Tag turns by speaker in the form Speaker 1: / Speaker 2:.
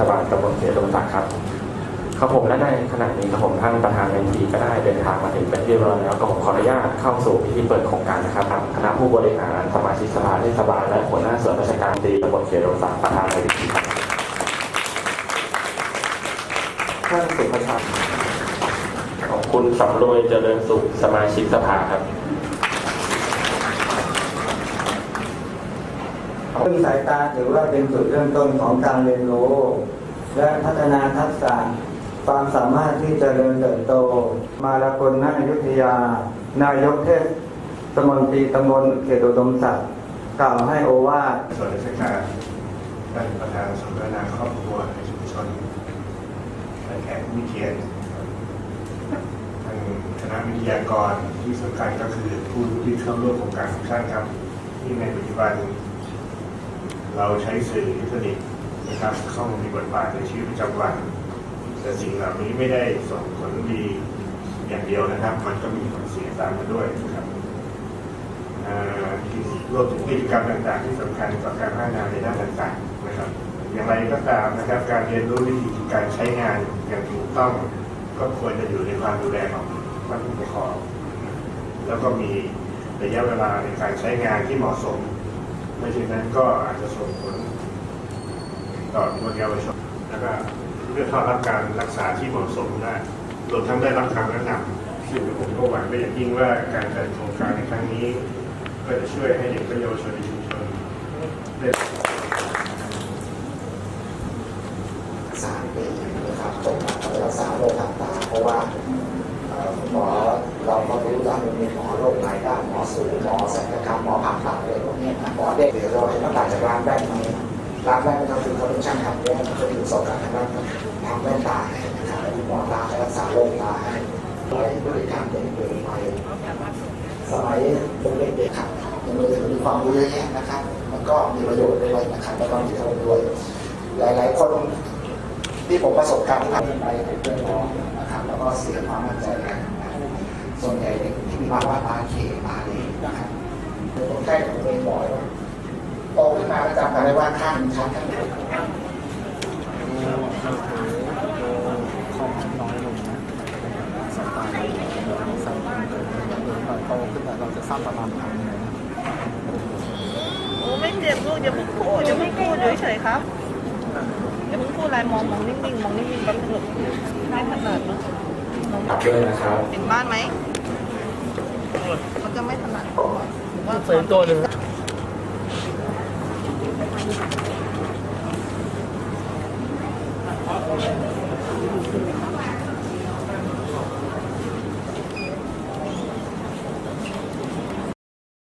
Speaker 1: ศบาลตำบลเขตลมศักดิ์ครับครับผมและในขณะนี้ครับผมท่านประธานในทีก็ได้เดินทางมาถึงเป็นที่เรียบร้อยแล้วก็ผมขออนุญาตเข้าสู่พิธีเปิดโครงการนะครับทางคณะผู้บริหารสมาชิกสภาเทศบาลและหัวหน้าส่วนราชการตีตำบลเขตลมศักดิ์ประธานในพิธีครับท่านสุภชัยขอบคุณสำรวยเจริญสุขสมาชิกสภาครับ
Speaker 2: ซึ่ งสายตาถือว่าเป็นจุดเริ่มต้นของการเรียนรู้ และพัฒนาทักษะความสามารถที่จะเริญเติบโต มาลากลณอยุธยา นายกเทศสมนตรีตำบลเขตอุดมศักดิ์กล่าวให้โอวาท
Speaker 3: ส่วนราชการท่านประธานสมรนาครอบครัวในชุมชนท่านแขกผู้เกียรติท่านคณะวิทยากรที่สำคัญก็คือผู้ที่เข้าร่วมโครงการของท่านครับ ที่ในปัจจุบัน เราใช้สื่ออินเทอร์เน็ตนะครับเข้ามามีบทบาทในชีวิตประจำวัน แต่สิ่งเหล่านี้ไม่ได้ส่งผลดีอย่างเดียวนะครับ มันก็มีผลเสียตามมาด้วยนะครับรวมถึงกิจกรรมต่างๆ ที่สำคัญต่อการพัฒนาในด้านต่างๆนะครับ อย่างไรก็ตามนะครับ การเรียนรู้วิธีการใช้งานอย่างถูกต้อง ก็ควรจะอยู่ในความดูแลของผู้ปกครองแล้วก็มีระยะเวลาในการใช้งานที่เหมาะสม ไม่เช่นนั้นก็อาจจะส่งผลต่อตัวเยาวชนแล้วก็เพื่อเข้ารับการรักษาที่เหมาะสมได้รวมทั้งได้รับคำแนะนำซึ่งผมก็หวังเป็นอย่างยิ่งว่าการจัดโครงการในครั้งนี้ ก็จะช่วยให้เด็กและเยาวชนในชุมชนได้
Speaker 4: สามปีนะครับจบมารักษาโรคต่างๆเพราะว่าเอ่อหมอเราก็รู้ว่ามันมีหมอโรคหลายด้านหมอสูหมอศัลยกรรมหมอผ่าตัดอะไรพวกเนี้ยนะหมอเด็กเดี๋ยวเราเห็นมันต่างจากร้านแว่นไหมร้านแว่นก็คือเขาเป็นช่างทำแว่นเขาจะมีประสบการณ์ทางด้านทำแว่นตาให้นะครับแล้วมีหมอตาให้รักษาโรคตาให้ไว้บริการเด็กเกินไปสมัยเป็นเด็กๆครับยังมีมีความรู้เยอะแยะนะครับ มันก็มีประโยชน์ด้วยนะครับแล้วก็มีโทษด้วย หลาย ๆ คนที่ผมประสบการณ์ทำไปเป็นเพื่อนน้องนะครับ แล้วก็เสียความมั่นใจกันส่วนใหญ่ที่มีภาวะตาเขตาเหลนะครับเป็นคนไข้ของตัวเองบ่อย โตขึ้นมาแล้วจำกันได้ว่าข้างหนึ่งชัดข้างหนึ่ง
Speaker 5: ของน้อยลงสตาราใส่ตาเดินหน่อโตขึ้นแต่เราจะสร้างประมาณพันเลยนะ
Speaker 6: โอ้ไม่เจ็บลูกอย่าเพิ่งพูดอย่าเพิ่งพูดเฉยๆครับอย่าเพิ่งพูดอะไรมองมองนิ่งๆมองนิ่งๆแป๊บนึงไม่ถนัดเนอะมอง
Speaker 1: ครับด้วยนะครับ
Speaker 6: เห็นบ้านไหมเขาจะไม่ถนัดหรือว่า
Speaker 5: เสริมตัวหนึ่ง